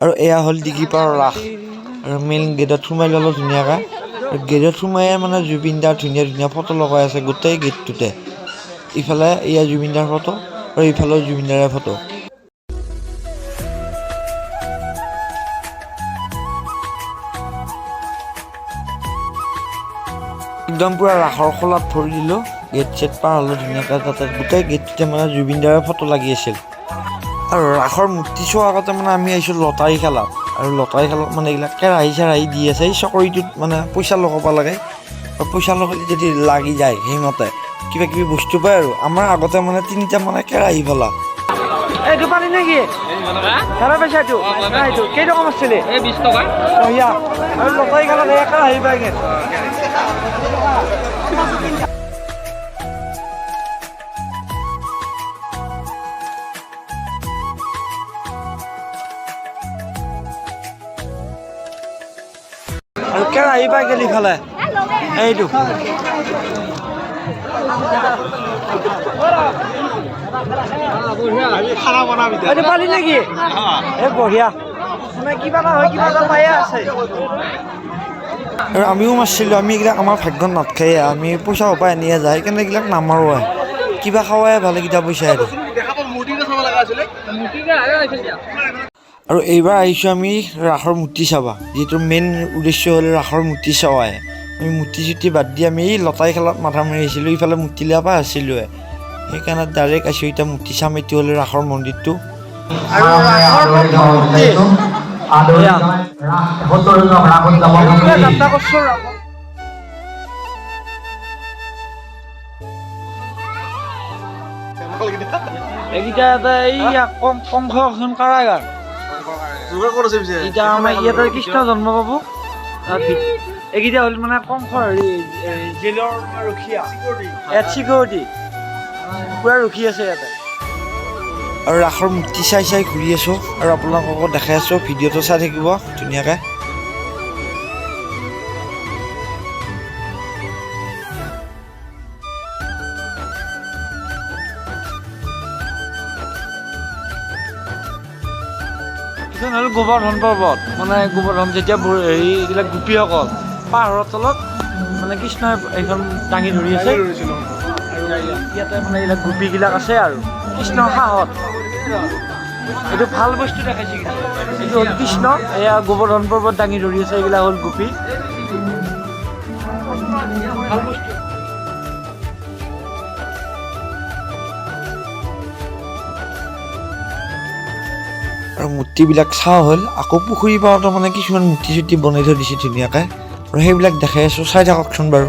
আৰু এয়া হ'ল ডিগিপাৰৰ ৰাস। আৰু মেইন গেটত সোমাই ল'লোঁ ধুনীয়াকৈ। গেটত সোমায়ে মানে জুবিন দাৰ ধুনীয়া ধুনীয়া ফটো লগাই আছে গোটেই গেটটোতে ইফালে এয়া জুবিন দাৰ ফটো আৰু ইফালেও জুবিন দাৰে ফটো একদম পূৰা ৰাসৰ খোলাত ভৰি দিলোঁ। গেট চেট পাৰ হ'লোঁ ধুনীয়াকৈ। তাতে গোটেই গেটটোতে মানে জুবিন দাৰে ফটো লাগি আছিল। আৰু ৰাসৰ মূৰ্তি চোৱাৰ আগতে মানে আমি আহিছোঁ লটাৰী খেলাত। আৰু লটাৰী খেলাত মানে এইবিলাক কেৰাহী চেৰাহী দি আছে এই চকৰিটোত মানে পইচা লগাব লাগে। আৰু পইচা লগালে যদি লাগি যায় সেইমতে কিবা কিবি বস্তু পায় আৰু। আমাৰ আগতে মানে তিনিটা মানে কেৰাহী ফলা। এইটো পানী নেকি কেইটকা টকা বঢ়িয়া। আৰু লটাৰী খেলত আহি আৰু পাই গেলি ইফালে এইটো। এইটো পালি নেকি? এ বঢ়িয়া। মানে কিবা এটা হয় কিবা এটা পায়ে আছে। আৰু আমিও মাৰিছিলোঁ আমি এইবিলাক আমাৰ ভাগ্যত নাথাকে আমি পইচা পাই আনিয়ে যায় সেইকাৰণে এইবিলাক নামাৰোঁ কিবা খাৱাই ভালে কেইটা পইচা আৰু আৰু এইবাৰ আহিছোঁ আমি ৰাসৰ মূৰ্তি চাবা। যিহেতু মেইন উদ্দেশ্য হ'ল ৰাসৰ মূৰ্তি চোৱাই। আমি মূৰ্তি চূৰ্তি বাদ দি আমি এই লটাৰী খেলাত মাথা মাৰি আহিছিলোঁ ইফালে মূৰ্তি লিয়া পৰা আছিলোঁৱে সেইকাৰণে ডাইৰেক্ট আহিছোঁ এতিয়া মূৰ্তি চাম এইটো হ'ল ৰাসৰ মন্দিৰটো। এইকেইটা এটা এই কং কংস এখন কাৰাগাৰ। এতিয়া আমাৰ ইয়াতে কৃষ্ণ জন্ম পাব তাৰ ভি- এইকেইটা হ'ল মানে কংস হেৰি এ, জেলৰ ৰখীয়া ইয়াত চিকিউৰিটি পুৰা ৰখি আছে ইয়াতে। আৰু ৰাসৰ মূৰ্তি চাই চাই ঘূৰি আছোঁ আৰু আপোনালোককো দেখাই আছোঁ ভিডিঅ'টো চাই থাকিব ধুনীয়াকৈ। এইখন হ'ল গোবৰ্ধন পৰ্বত। মানে গোবৰ্ধন যেতিয়া এইবিলাক গোপীসকল পাহাৰৰ তলত মানে কৃষ্ণই এইখন দাঙি ধৰি আছে। আৰু ইয়াতে মানে এইবিলাক গোপীবিলাক আছে আৰু। কৃষ্ণৰ সাহত এইটো ভালো বস্তু দেখাইছে এইটো হ'ল কৃষ্ণ এয়া গোবৰ্ধন পৰ্বত দাঙি ধৰি আছে এইবিলাক হ'ল গোপী। ভালো বস্তু। আৰু মূৰ্তিবিলাক চাওঁ হ'ল, আকৌ পুখুৰী পাৰতো মানে কিছুমান মূৰ্তি চূৰ্তি বনাই থৈ দিছে ধুনীয়াকৈ। আৰু সেইবিলাক দেখাই আছোঁ, চাই থাককচোন বাৰু।